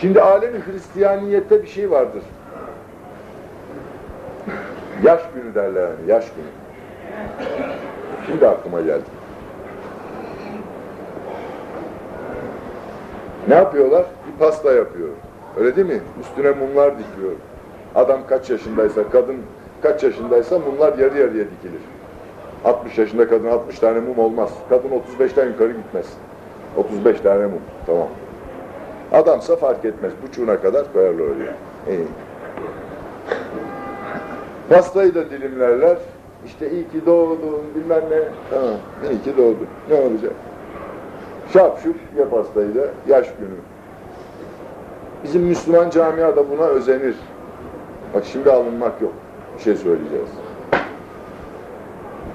Şimdi alemi Hristiyaniyette bir şey vardır. Yaş günü derler yani, yaş günü. Şimdi aklıma geldi. Ne yapıyorlar? Bir pasta yapıyor. Öyle değil mi? Üstüne mumlar dikiyor. Adam kaç yaşındaysa, kadın kaç yaşındaysa mumlar yarı yarıya dikilir. 60 yaşında kadın 60 tane mum olmaz. Kadın 35'ten yukarı gitmez. 35 tane mum. Tamam. Adamsa fark etmez. Buçuğuna kadar koyarlar oraya. İyi. Pastayı da dilimlerler. İşte iyi ki doğdun bilmem ne. Tamam. İyi ki doğdun. Ne olacak? Şap şup ya pastayı da yaş günü. Bizim Müslüman camia da buna özenir. Bak şimdi alınmak yok. Bir şey söyleyeceğiz.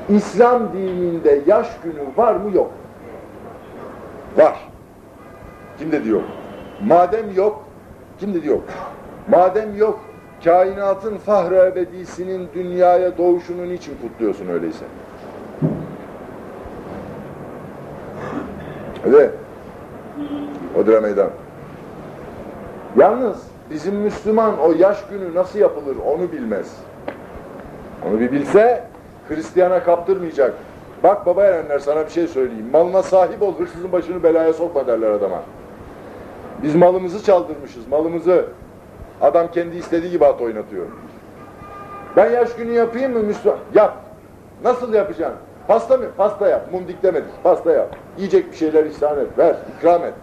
İslam dininde yaş günü var mı yok? Var. Kim dedi yok? Madem yok, kim dedi yok? Madem yok, kainatın fahri ebedisinin dünyaya doğuşunun için kutluyorsun öyleyse. Evet. Odra meydan. Yalnız bizim Müslüman o yaş günü nasıl yapılır onu bilmez. Onu bir bilse Hristiyana kaptırmayacak. Bak baba erenler sana bir şey söyleyeyim. Malına sahip ol, hırsızın başını belaya sokma derler adama. Biz malımızı çaldırmışız, malımızı. Adam kendi istediği gibi at oynatıyor. Ben yaş günü yapayım mı Müslüman? Yap. Nasıl yapacaksın? Pasta mı? Pasta yap. Mum diklemedik. Pasta yap. Yiyecek bir şeyler ihsan et. Ver. ikram et.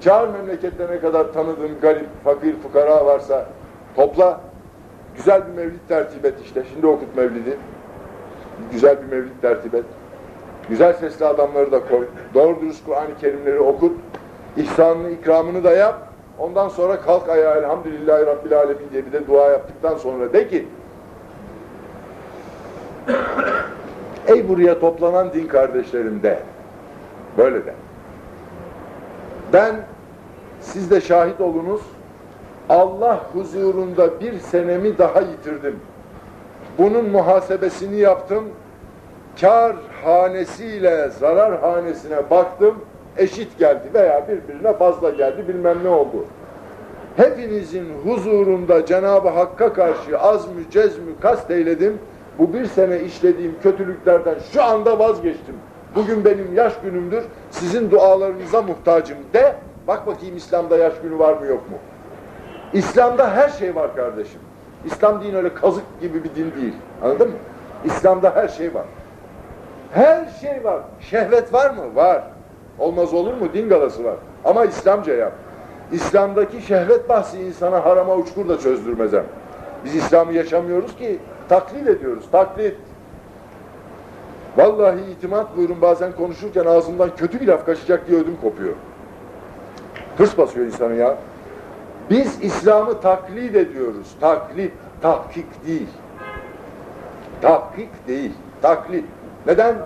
Çağır memlekette ne kadar tanıdığın garip, fakir, fukara varsa topla. Güzel bir mevlid tertip et işte. Şimdi okut mevlidi. Güzel bir mevlid tertip et. Güzel sesli adamları da koy. Doğru dürüst Kur'an-ı Kerimleri okut. İhsanını, ikramını da yap. Ondan sonra kalk ayağa elhamdülillahi rabbil alemin diye bir de dua yaptıktan sonra de ki Ey buraya toplanan din kardeşlerim de. Böyle de. Ben siz de şahit olunuz. Allah huzurunda bir senemi daha yitirdim. Bunun muhasebesini yaptım. Kar hanesiyle zarar hanesine baktım. Eşit geldi veya birbirine fazla geldi bilmem ne oldu. Hepinizin huzurunda Cenab-ı Hakk'a karşı azmü cezmü kast eyledim. Bu bir sene işlediğim kötülüklerden şu anda vazgeçtim. Bugün benim yaş günümdür. Sizin dualarınıza muhtacım de. Bak bakayım İslam'da yaş günü var mı yok mu? İslam'da her şey var kardeşim. İslam dini öyle kazık gibi bir din değil. Anladın mı? İslam'da her şey var. Her şey var. Şehvet var mı? Var. Olmaz olur mu? Din galası var. Ama İslamca yap. İslam'daki şehvet bahsi insana harama uçkur da çözdürmez hem. Biz İslam'ı yaşamıyoruz ki taklit ediyoruz. Taklit. Vallahi itimat buyurun bazen konuşurken ağzımdan kötü bir laf kaçacak diye ödüm kopuyor. Hırs basıyor insanı ya. Biz İslam'ı taklit ediyoruz. Taklit, tahkik değil. Tahkik değil, taklit. Neden?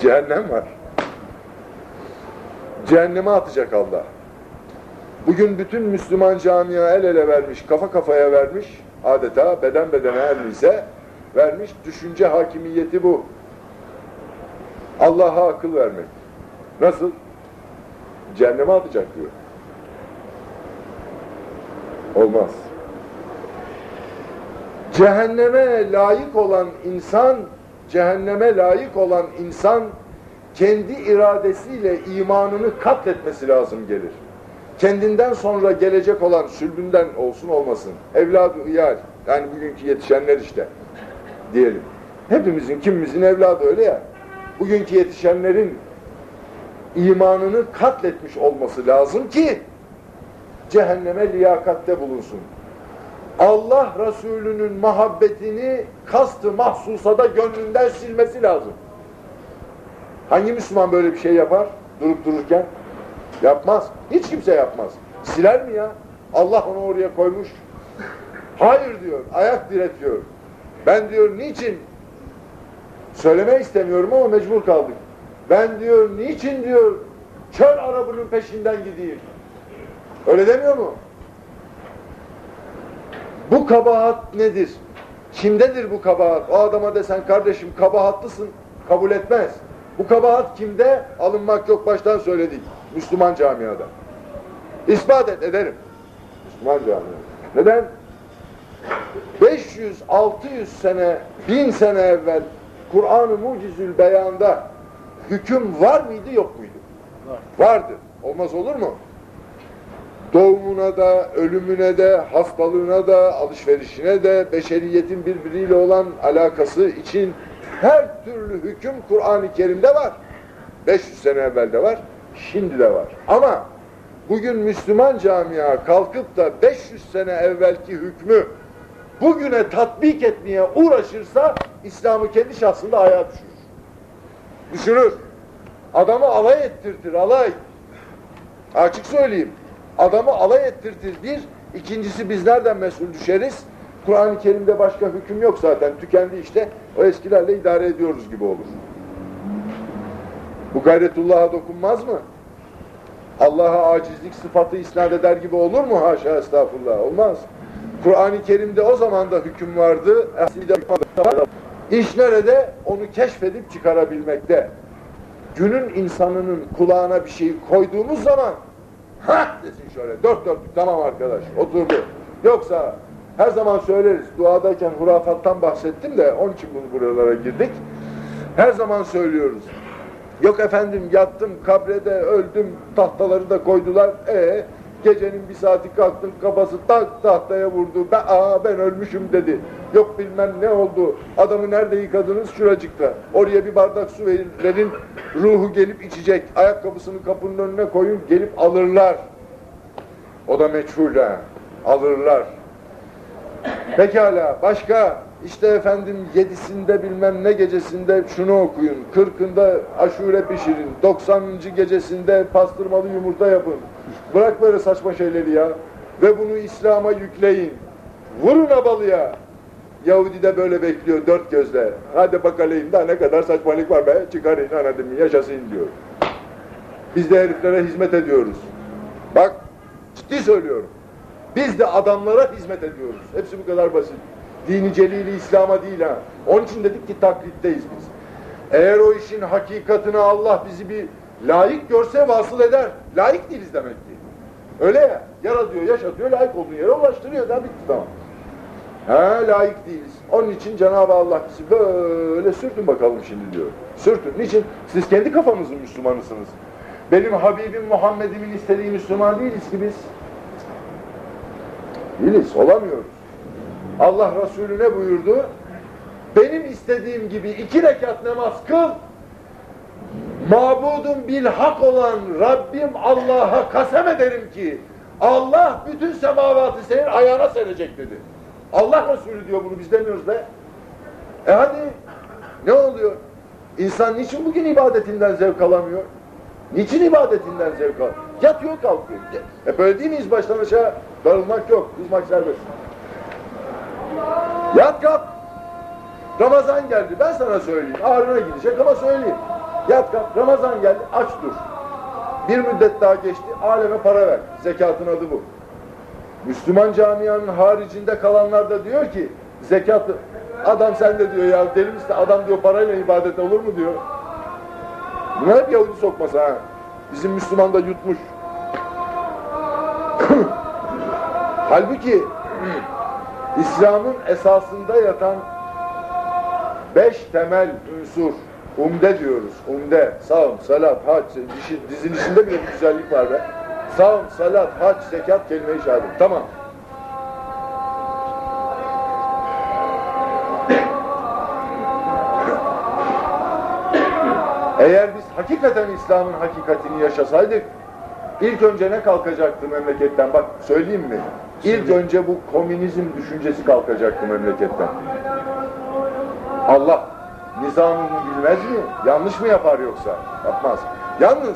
Cehennem var. Cehenneme atacak Allah. Bugün bütün Müslüman camia el ele vermiş, kafa kafaya vermiş, adeta beden bedene ise vermiş, düşünce hakimiyeti bu. Allah'a akıl vermek. Nasıl? Cehenneme atacak diyor. Olmaz. Cehenneme layık olan insan, cehenneme layık olan insan kendi iradesiyle imanını katletmesi lazım gelir. Kendinden sonra gelecek olan sülbünden olsun olmasın. Evladı iyal, yani bugünkü yetişenler işte diyelim. Hepimizin, kimimizin evladı öyle ya. Bugünkü yetişenlerin imanını katletmiş olması lazım ki cehenneme liyakatte bulunsun. Allah Resulü'nün muhabbetini kastı mahsusada gönlünden silmesi lazım. Hangi Müslüman böyle bir şey yapar durup dururken? Yapmaz. Hiç kimse yapmaz. Siler mi ya? Allah onu oraya koymuş. Hayır diyor. Ayak diretiyor. Ben diyor niçin? Söyleme istemiyorum ama mecbur kaldık. Ben diyor niçin diyor çöl arabının peşinden gideyim. Öyle demiyor mu? Bu kabahat nedir? Kimdedir bu kabahat? O adama desen kardeşim kabahatlısın kabul etmez. Bu kabahat kimde? Alınmak yok baştan söyledik. Müslüman camiada. İspat et ederim. Müslüman camia. Neden? 500-600 sene, 1000 sene evvel Kur'an-ı Mucizül Beyan'da hüküm var mıydı yok muydu? Vardı. Olmaz olur mu? Doğumuna da, ölümüne de, hastalığına da, alışverişine de, beşeriyetin birbiriyle olan alakası için her türlü hüküm Kur'an-ı Kerim'de var. 500 sene evvel de var, şimdi de var. Ama bugün Müslüman camia kalkıp da 500 sene evvelki hükmü bugüne tatbik etmeye uğraşırsa İslam'ı kendi şahsında ayağa düşürür. Düşürür. Adamı alay ettirtir, alay. Açık söyleyeyim. Adamı alay ettirtir bir. İkincisi biz nereden mesul düşeriz? Kur'an-ı Kerim'de başka hüküm yok zaten. Tükendi işte. O eskilerle idare ediyoruz gibi olur. Bu gayretullah'a dokunmaz mı? Allah'a acizlik sıfatı isnat eder gibi olur mu? Haşa estağfurullah. Olmaz. Kur'an-ı Kerim'de o zaman da hüküm vardı. İş nerede? Onu keşfedip çıkarabilmekte. Günün insanının kulağına bir şey koyduğumuz zaman ha desin şöyle dört dörtlük tamam arkadaş oturdu. Yoksa her zaman söyleriz duadayken hurafattan bahsettim de onun için bunu buralara girdik. Her zaman söylüyoruz. Yok efendim yattım kabrede öldüm tahtaları da koydular. E gecenin bir saati kalktım kafası tak tahtaya vurdu. Ben, aa ben ölmüşüm dedi. Yok bilmem ne oldu. Adamı nerede yıkadınız? Şuracıkta. Oraya bir bardak su verin. Ruhu gelip içecek. Ayakkabısını kapının önüne koyun gelip alırlar. O da meçhul ha. Alırlar. Pekala başka işte efendim yedisinde bilmem ne gecesinde şunu okuyun, kırkında aşure pişirin, doksanıncı gecesinde pastırmalı yumurta yapın. Bırak böyle saçma şeyleri ya. Ve bunu İslam'a yükleyin. Vurun abalıya. Yahudi de böyle bekliyor dört gözle. Hadi bakalım da ne kadar saçmalık var be çıkarın anadımı yaşasın diyor. Biz de heriflere hizmet ediyoruz. Bak ciddi söylüyorum. Biz de adamlara hizmet ediyoruz. Hepsi bu kadar basit. Dini celili İslam'a değil ha. Onun için dedik ki taklitteyiz biz. Eğer o işin hakikatini Allah bizi bir layık görse vasıl eder. Layık değiliz demek ki. Öyle ya. Yaratıyor, yaşatıyor, layık olduğun yere ulaştırıyor. Da bitti tamam. Ha layık değiliz. Onun için Cenab-ı Allah bizi böyle sürtün bakalım şimdi diyor. Sürtün. Niçin? Siz kendi kafanızın Müslümanısınız. Benim Habibim Muhammed'imin istediği Müslüman değiliz ki biz. Değiliz, olamıyoruz. Allah Resulü ne buyurdu? Benim istediğim gibi iki rekat namaz kıl, mabudum bil hak olan Rabbim Allah'a kasem ederim ki Allah bütün semavatı senin ayağına serecek dedi. Allah Resulü diyor bunu biz demiyoruz be. E hadi ne oluyor? İnsan niçin bugün ibadetinden zevk alamıyor? Niçin ibadetinden zevk alıyor? Yatıyor kalkıyor. E böyle değil miyiz baştan aşağı? Darılmak yok, kızmak serbest. Yat kalk. Ramazan geldi. Ben sana söyleyeyim. Ağrına gidecek ama söyleyeyim. Yat kalk. Ramazan geldi. Aç dur. Bir müddet daha geçti. Aleme para ver. Zekatın adı bu. Müslüman camianın haricinde kalanlar da diyor ki zekatı adam sen de diyor ya deli misin? Adam diyor parayla ibadet olur mu diyor. Bunlar hep Yahudi sokması ha. Bizim Müslüman da yutmuş. Halbuki İslam'ın esasında yatan beş temel unsur, umde diyoruz, umde, savun, salat, hac, dizilişinde bile bir güzellik var be. Savun, salat, hac, zekat, kelime-i şehadet. Tamam. Eğer biz hakikaten İslam'ın hakikatini yaşasaydık, ilk önce ne kalkacaktı memleketten? Bak söyleyeyim mi? İlk önce bu komünizm düşüncesi kalkacaktı memleketten. Allah nizamını bilmez mi? Yanlış mı yapar yoksa? Yapmaz. Yalnız